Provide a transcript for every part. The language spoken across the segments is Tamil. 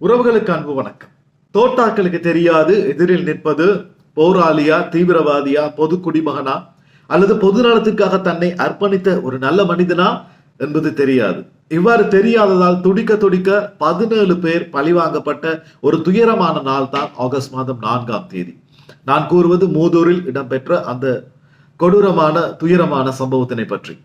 உறவுகளுக்கு அன்பு வணக்கம். தோட்டாக்களுக்கு தெரியாது எதிரில் நிற்பது போராளியா தீவிரவாதியா பொது குடிமகனா அல்லது பொது நலத்திற்காக தன்னை அர்ப்பணித்த ஒரு நல்ல மனிதனா என்பது தெரியாது. இவ்வாறு தெரியாததால் துடிக்க துடிக்க பதினேழு பேர் பழிவாங்கப்பட்ட ஒரு துயரமான நாள் தான் ஆகஸ்ட் மாதம் நான்காம் தேதி. நான் கூறுவது மூதூரில் இடம்பெற்ற அந்த கொடூரமான துயரமான சம்பவத்தினை பற்றி.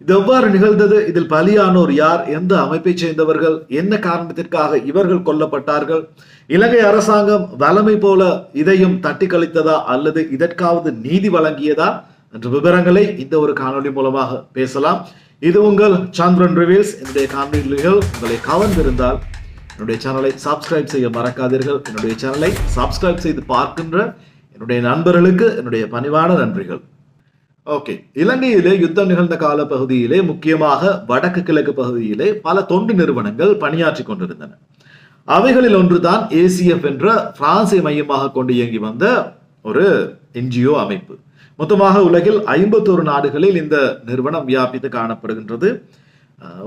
இது எவ்வாறு நிகழ்ந்தது. இதில் பலியானோர் யார்? எந்த அமைப்பைச் சேர்ந்தவர்கள்? என்ன காரணத்திற்காக இவர்கள் கொல்லப்பட்டார்கள்? இலங்கை அரசாங்கம் வலமை போல இதையும் தட்டி கழித்ததா அல்லது இதற்காவது நீதி வழங்கியதா? என்ற விவரங்களை இந்த ஒரு காணொளி மூலமாக பேசலாம். இது உங்கள் சந்திரன் ரிவீல்ஸ். என்னுடைய காணொலிகள் உங்களை கவர்ந்திருந்தால் என்னுடைய சேனலை சப்ஸ்கிரைப் செய்ய மறக்காதீர்கள். என்னுடைய சேனலை சப்ஸ்கிரைப் செய்து பார்க்கின்ற என்னுடைய நண்பர்களுக்கு என்னுடைய பணிவான நன்றிகள். ஓகே இலங்கையிலே யுத்தம் நிகழ்ந்த கால பகுதியிலே முக்கியமாக வடக்கு கிழக்கு பகுதியிலே பல தொண்டு நிறுவனங்கள் பணியாற்றி கொண்டிருந்தன. அவைகளில் ஒன்றுதான் ஏசிஎஃப் என்ற பிரான்சை மையமாக கொண்டு இயங்கி வந்த ஒரு என்ஜிஓ அமைப்பு. மொத்தமாக உலகில் ஐம்பத்தோரு நாடுகளில் இந்த நிறுவனம் வியாபித்து காணப்படுகின்றது.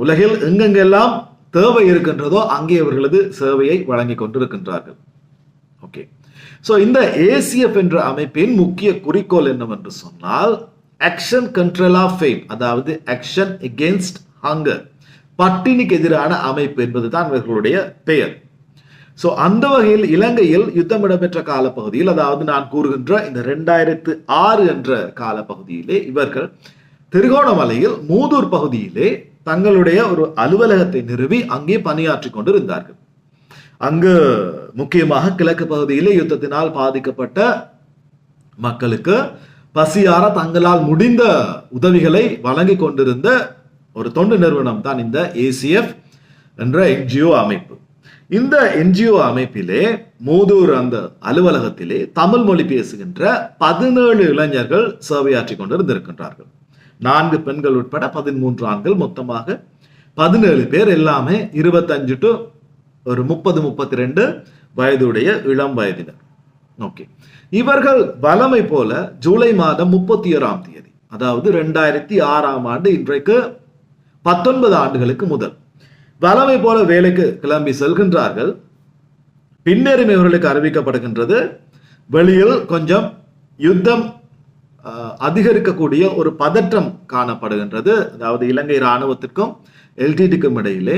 உலகில் எங்கெங்கெல்லாம் தேவை இருக்கின்றதோ அங்கே அவர்களது சேவையை வழங்கி கொண்டிருக்கின்றார்கள். ஓகே ஸோ இந்த ஏசிஎஃப் என்ற அமைப்பின் முக்கிய குறிக்கோள் என்னவென்று சொன்னால் ஆக்ஷன் கண்ட்ரோல் ஆஃப் ஃபேம் அதாவது ஆக்ஷன் எகேன்ஸ்ட் ஹங்கர் பட்டினிக்கு எதிரான அமைப்பு என்பதுதான் இவர்களுடைய பெயர். ஸோ அந்த வகையில் இலங்கையில் யுத்தம் இடம்பெற்ற காலப்பகுதியில் அதாவது நான் கூறுகின்ற இந்த ரெண்டாயிரத்து ஆறு என்ற காலப்பகுதியிலே இவர்கள் திருகோணமலையில் மூதூர் பகுதியிலே தங்களுடைய ஒரு அலுவலகத்தை நிறுவி அங்கே பணியாற்றி கொண்டிருந்தார்கள். அங்கு முக்கியமாக கிழக்கு பகுதியிலே யுத்தத்தினால் பாதிக்கப்பட்ட மக்களுக்கு பசியார தங்களால் முடிந்த உதவிகளை வழங்கி கொண்டிருந்த ஒரு தொண்டு நிறுவனம் தான் இந்த ஏசிஎஃப் என்ற என்ஜிஓ அமைப்பு. இந்த என்ஜிஓ அமைப்பிலே மூதூர் அந்த அலுவலகத்திலே தமிழ் மொழி பேசுகின்ற பதினேழு இளைஞர்கள் சேவையாற்றி கொண்டிருந்திருக்கின்றார்கள். நான்கு பெண்கள் உட்பட பதிமூன்று ஆண்கள் மொத்தமாக பதினேழு பேர் எல்லாமே இருபத்தஞ்சு டு ஒரு முப்பது முப்பத்தி ரெண்டு வயதுடைய இளம் வயதினர். ஓகே இவர்கள் வலமை போல ஜூலை மாதம் முப்பத்தி ஓராம் தேதி அதாவது ரெண்டாயிரத்தி ஆறாம் ஆண்டு இன்றைக்கு பத்தொன்பது ஆண்டுகளுக்கு முதல். வலமை போல வேலைக்கு கிளம்பி செல்கின்றார்கள். பின்னரும் இவர்களுக்கு அறிவிக்கப்படுகின்றது வெளியில் கொஞ்சம் யுத்தம் அதிகரிக்கக்கூடிய ஒரு பதற்றம் காணப்படுகின்றது. அதாவது இலங்கை இராணுவத்திற்கும் எல்டிடிக்கும் இடையிலே.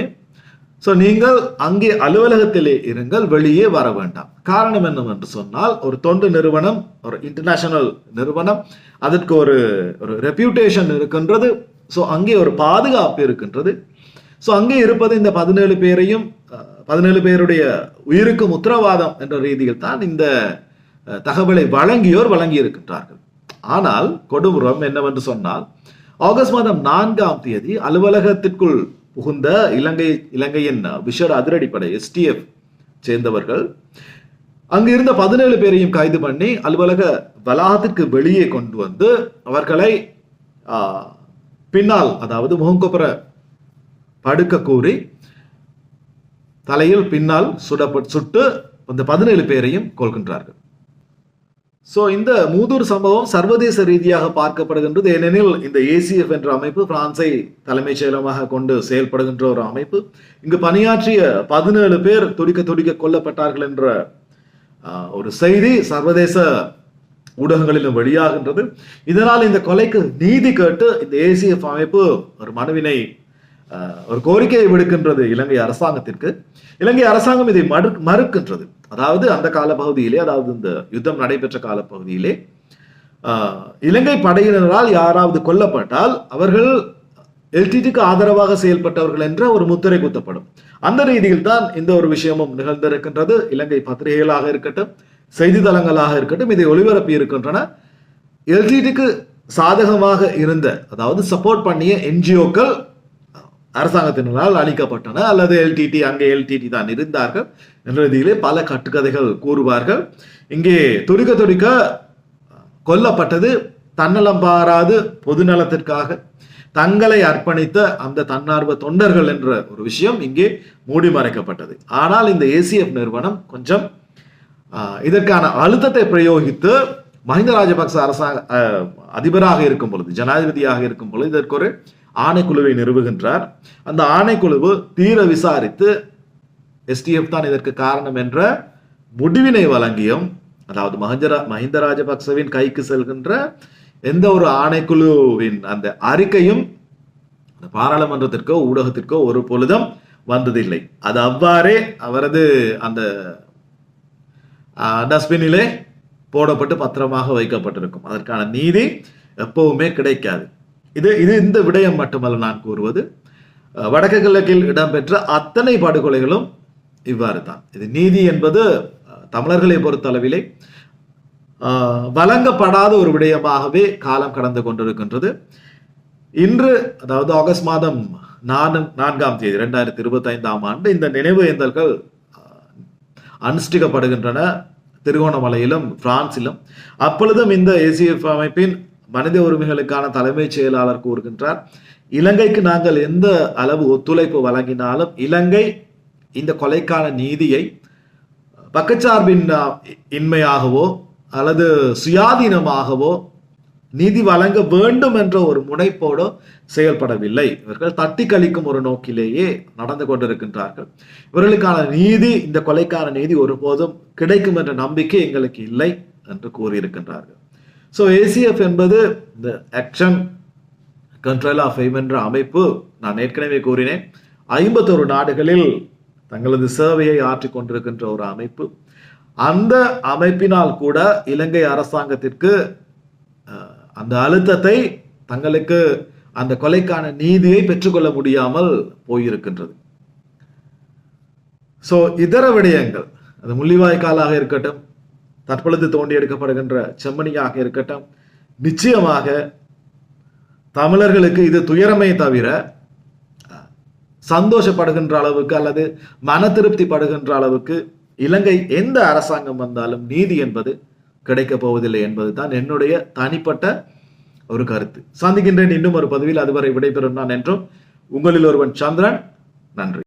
ஸோ நீங்கள் அங்கே அலுவலகத்திலே இருங்கள் வெளியே வர வேண்டாம். காரணம் என்னவென்று சொன்னால் ஒரு தொண்டு நிறுவனம் ஒரு இன்டர்நேஷனல் நிறுவனம் அதற்கு ஒரு ஒரு ரெப்யூட்டேஷன் இருக்கின்றது. ஸோ அங்கே ஒரு பாதுகாப்பு இருக்கின்றது. ஸோ அங்கே இருப்பது இந்த பதினேழு பேரையும் பதினேழு பேருடைய உயிருக்கும் உத்தரவாதம் என்ற ரீதியில் தான் இந்த தகவலை வழங்கியோர் வழங்கி இருக்கின்றார்கள் ஆனால் கொடுமுறம் என்னவென்று சொன்னால் ஆகஸ்ட் மாதம் நான்காம் தேதி அலுவலகத்திற்குள் புகுந்த இலங்கை இலங்கையின் விஷர அதிரடிப்படை எஸ்டிஎஃப் சேர்ந்தவர்கள். அங்கு இருந்த பதினேழு பேரையும் கைது பண்ணி அலுவலக வளாகத்திற்கு வெளியே கொண்டு வந்து அவர்களை பின்னால் அதாவது முகங்கொப்புற படுக்க கூறி தலையில் பின்னால் சுடப்பட் சுட்டு அந்த பதினேழு பேரையும் கொள்கின்றார்கள் ஸோ இந்த மூதூர் சம்பவம் சர்வதேச ரீதியாக பார்க்கப்படுகின்றது. ஏனெனில் இந்த ஏசிஎஃப் என்ற அமைப்பு பிரான்சை தலைமைச் செயலமாக கொண்டு செயல்படுகின்ற ஒரு அமைப்பு. இங்கு பணியாற்றிய பதினேழு பேர் துடிக்க துடிக்க கொல்லப்பட்டார்கள் என்ற ஒரு செய்தி சர்வதேச ஊடகங்களிலும் வெளியாகின்றது. இதனால் இந்த கொலைக்கு நீதி கேட்டு இந்த ஏசிஎஃப் அமைப்பு ஒரு மனுவினை ஒரு கோரிக்கையை விடுக்கின்றது இலங்கை அரசாங்கத்திற்கு. இலங்கை அரசாங்கம் இதை மறு மறுக்கின்றது. அதாவது அந்த கால பகுதியிலே அதாவது இந்த யுத்தம் நடைபெற்ற காலப்பகுதியிலே இலங்கை படையினரால் யாராவது கொல்லப்பட்டால் அவர்கள் எல்டிடிக்கு ஆதரவாக செயல்பட்டவர்கள் என்ற ஒரு முத்திரை குத்தப்படும். அந்த ரீதியில் தான் இந்த ஒரு விஷயமும் நிகழ்ந்திருக்கின்றது. இலங்கை பத்திரிகைகளாக இருக்கட்டும் செய்தித்தளங்களாக இருக்கட்டும் இதை ஒளிபரப்பி இருக்கின்றன. எல்டிடிக்கு சாதகமாக இருந்த அதாவது சப்போர்ட் பண்ணிய என்ஜிஓக்கள் அரசாங்கத்தினரால் அளிக்கப்பட்டன அல்லது எல்டிடி அங்கே எல்டிடி தான் இருந்தார்கள். என்ற ரீதியிலே பல கட்டுக்கதைகள் கூறுவார்கள். இங்கே துடிக்க துடிக்க கொல்லப்பட்டது தன்னலம் பாராது பொதுநலத்திற்காக தங்களை அர்ப்பணித்த அந்த தன்னார்வ தொண்டர்கள் என்ற ஒரு விஷயம் இங்கே மூடி மறைக்கப்பட்டது. ஆனால் இந்த ஏசிஎஃப் நிறுவனம் கொஞ்சம் ஆஹ், இதற்கான அழுத்தத்தை பிரயோகித்து மஹிந்த ராஜபக்ச அரசாங்க அதிபராக இருக்கும் பொழுது ஜனாதிபதியாக இருக்கும் பொழுது இதற்கு ஒரு ஆணைக்குழுவை நிறுவுகின்றார். அந்த ஆணைக்குழுவு தீர விசாரித்து எஸ்டிஎஃப் தான் இதற்கு காரணம் என்ற முடிவினை வழங்கியும் அதாவது மஹிந்தரா மஹிந்த ராஜபக்சவின் கைக்கு செல்கின்ற எந்த ஒரு ஆணைக்குழுவின் அந்த அறிக்கையும் அந்த பாராளுமன்றத்திற்கோ ஊடகத்திற்கோ ஒரு பொழுதும் வந்ததில்லை. அது அவ்வாறே அவரது அந்த டஸ்ட்பினிலே போடப்பட்டு பத்திரமாக வைக்கப்பட்டிருக்கும். அதற்கான நீதி எப்பவுமே கிடைக்காது. இது இது இந்த விடயம் மட்டுமல்ல நான் கூறுவது. வடக்கு கிழக்கில் இடம்பெற்ற அத்தனை படுகொலைகளும் இவ்வாறு தான் இது நீதி என்பது தமிழர்களை பொறுத்தளவிலே அளவிலே வழங்கப்படாத ஒரு விடயமாகவே காலம் கடந்து கொண்டிருக்கின்றது. இன்று அதாவது ஆகஸ்ட் மாதம் நான்கு நான்காம் தேதி ரெண்டாயிரத்தி இருபத்தி ஐந்தாம் ஆண்டு இந்த நினைவு ஏந்தல்கள் அனுஷ்டிக்கப்படுகின்றன. திருகோணமலையிலும் பிரான்சிலும். அப்பொழுதும் இந்த ஏசிஎஃப் அமைப்பின் மனித உரிமைகளுக்கான தலைமைச் செயலாளர் கூறுகின்றார் இலங்கைக்கு நாங்கள் எந்த அளவு ஒத்துழைப்பு வழங்கினாலும் இலங்கை இந்த கொலைக்கான நீதியை பக்கச்சார்பின் இன்மையாகவோ அல்லது சுயாதீனமாகவோ நீதி வழங்க வேண்டும் என்ற ஒரு முனைப்போடு செயல்படவில்லை. இவர்கள் தட்டி கழிக்கும் ஒரு நோக்கிலேயே நடந்து கொண்டிருக்கின்றார்கள். இவர்களுக்கான நீதி இந்த கொலைக்கான நீதி ஒருபோதும் கிடைக்கும் என்ற நம்பிக்கை எங்களுக்கு இல்லை என்று கூறியிருக்கின்றார்கள். ஸோ ஏசிஎஃப் என்பது இந்த ஆக்ஷன் கண்ட்ரோல் ஆஃப் எய்ம் என்ற அமைப்பு. நான் ஏற்கனவே கூறினேன். ஐம்பத்தொரு நாடுகளில் தங்களது சேவையை ஆற்றிக் கொண்டிருக்கின்ற ஒரு அமைப்பு. அந்த அமைப்பினால் கூட இலங்கை அரசாங்கத்திற்கு அந்த அழுத்தத்தை தங்களுக்கு அந்த கொலைக்கான நீதியை பெற்றுக்கொள்ள முடியாமல் போயிருக்கின்றது. ஸோ இதர விடயங்கள் அது முள்ளிவாய்க்காலாக இருக்கட்டும் தற்பொழுது தோண்டி எடுக்கப்படுகின்ற செம்மணியாக இருக்கட்டும் நிச்சயமாக தமிழர்களுக்கு இது துயரமே தவிர சந்தோஷப்படுகின்ற அளவுக்கு அல்லது மன திருப்தி படுகின்ற அளவுக்கு இலங்கை எந்த அரசாங்கம் வந்தாலும் நீதி என்பது கிடைக்கப் போவதில்லை என்பது தான் என்னுடைய தனிப்பட்ட ஒரு கருத்து. சந்திக்கின்றேன் இன்னும் ஒரு பதிவில் அதுவரை விடைபெறும் நான் என்றும் உங்களில் ஒருவன் சந்திரன். நன்றி.